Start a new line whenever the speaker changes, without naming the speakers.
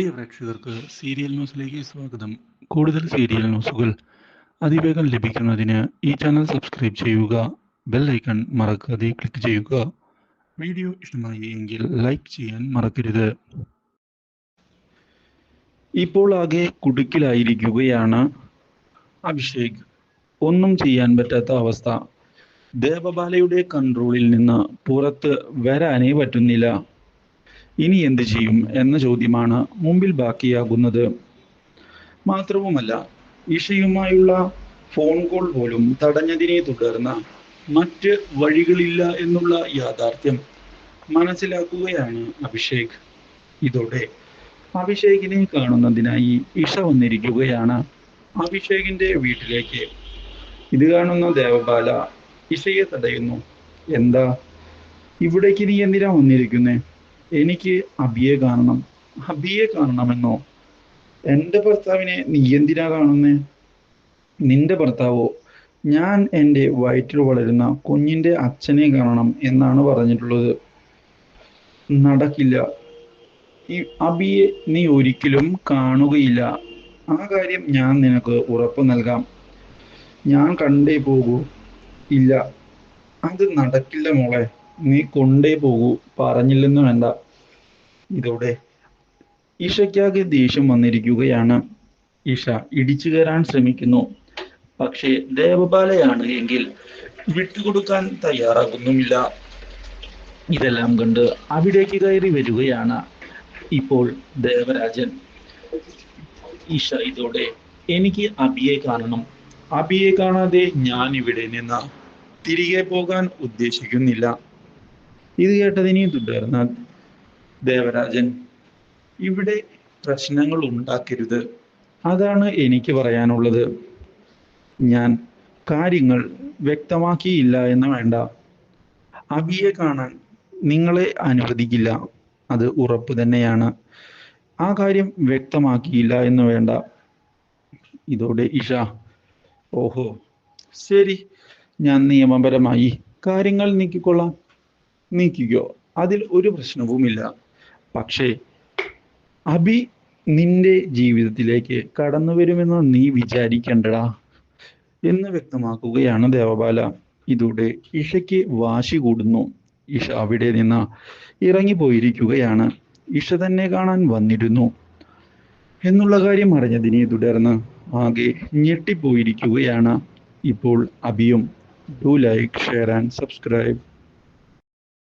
പ്രിയ പ്രേക്ഷകർക്ക് സീരിയൽ ന്യൂസിലേക്ക് സ്വാഗതം. കൂടുതൽ സീരിയൽ ന്യൂസുകൾ അതിവേഗം ലഭിക്കുന്നതിന് ഈ ചാനൽ സബ്സ്ക്രൈബ് ചെയ്യുക ബെൽ ഐക്കൺ മറക്കാതെ ക്ലിക്ക് ചെയ്യുക. വീഡിയോ ഇഷ്ടമായി എങ്കിൽ ലൈക്ക് ചെയ്യാൻ മറക്കരുത്. ഇപ്പോൾ ആകെ കുടുക്കിലായിരിക്കുകയാണ് അഭിഷേക്. ഒന്നും ചെയ്യാൻ പറ്റാത്ത അവസ്ഥ. ദേവബാലയുടെ കൺട്രോളിൽ നിന്ന് പുറത്ത് വരാനേ പറ്റുന്നില്ല. ഇനി എന്ത് ചെയ്യും എന്ന ചോദ്യമാണ് മുമ്പിൽ ബാക്കിയാകുന്നത്. മാത്രവുമല്ല ഇഷയുമായുള്ള ഫോൺ കോൾ പോലും തടഞ്ഞതിനെ തുടർന്ന് മറ്റ് വഴികളില്ല എന്നുള്ള യാഥാർത്ഥ്യം മനസ്സിലാക്കുകയാണ് അഭിഷേക്. ഇതോടെ അഭിഷേകിനെ കാണുന്നതിനായി ഇഷ വന്നിരിക്കുകയാണ് അഭിഷേകിന്റെ വീട്ടിലേക്ക്. ഇത് കാണുന്ന ദേവബാല ഇഷയെ തടയുന്നു. എന്താ? ഇവിടേക്ക് നീ എന്തിനാ വന്നിരിക്കുന്നേ? എനിക്ക് അബിയെ കാണണം. അബിയെ കാണണമെന്നോ? എന്റെ ഭർത്താവിനെ നീ എന്തിനാ കാണുന്നേ? നിന്റെ ഭർത്താവോ? ഞാൻ എന്റെ വയറ്റിൽ വളരുന്ന കുഞ്ഞിന്റെ അച്ഛനെ കാണണം എന്നാണ് പറഞ്ഞിട്ടുള്ളത്. നടക്കില്ല. ഈ അബിയെ നീ ഒരിക്കലും കാണുകയില്ല. ആ കാര്യം ഞാൻ നിനക്ക് ഉറപ്പ് നൽകാം. ഞാൻ കണ്ടേ പോകൂ. ഇല്ല. അത് നടക്കില്ല മോളെ. നീ കൊണ്ടേ പോകൂ. പറഞ്ഞില്ലെന്ന് വേണ്ട. ഇതോടെ ഇഷയ്ക്കാകെ ദേഷ്യം വന്നിരിക്കുകയാണ്. ഇഷ ഇടിച്ചു കയറാൻ ശ്രമിക്കുന്നു. പക്ഷേ ദേവബാലയാണ് എങ്കിൽ വിട്ടുകൊടുക്കാൻ തയ്യാറാകുന്നുമില്ല. ഇതെല്ലാം കണ്ട് അവിടേക്ക് കയറി വരികയാണ് ഇപ്പോൾ ദേവരാജൻ. ഇഷ ഇതോടെ എനിക്ക് അബിയെ കാണണം. അബിയെ കാണാതെ ഞാൻ ഇവിടെ നിന്ന് തിരികെ പോകാൻ ഉദ്ദേശിക്കുന്നില്ല. ഇത് കേട്ടതിനെ തുടർന്ന് ദേവരാജൻ ഇവിടെ പ്രശ്നങ്ങൾ ഉണ്ടാക്കരുത്. അതാണ് എനിക്ക് പറയാനുള്ളത്. ഞാൻ കാര്യങ്ങൾ വ്യക്തമാക്കിയില്ല എന്ന് വേണ്ട. അവിയെ കാണാൻ നിങ്ങളെ അനുവദിക്കില്ല. അത് ഉറപ്പ് തന്നെയാണ്. ആ കാര്യം വ്യക്തമാക്കിയില്ല എന്ന് വേണ്ട. ഇതോടെ ഇഷ ഓഹോ ശരി. ഞാൻ നിയമപരമായി കാര്യങ്ങൾ നീക്കിക്കൊള്ളാം. നീക്കിക്കോ. അതിൽ ഒരു പ്രശ്നവുമില്ല. പക്ഷേ അഭി നിന്റെ ജീവിതത്തിലേക്ക് കടന്നു വരുമെന്ന് നീ വിചാരിക്കണ്ടടാ എന്ന് വ്യക്തമാക്കുകയാണ് ദേവബാല. ഇതോടെ ഇഷയ്ക്ക് വാശി കൂടുന്നു. ഇഷ അവിടെ നിന്ന് ഇറങ്ങിപ്പോയിരിക്കുകയാണ്. ഇഷ തന്നെ കാണാൻ വന്നിരുന്നു. എന്നുള്ള കാര്യം അറിഞ്ഞതിനെ തുടർന്ന് ആകെ ഞെട്ടിപ്പോയിരിക്കുകയാണ് ഇപ്പോൾ അഭിയും. Do like share and subscribe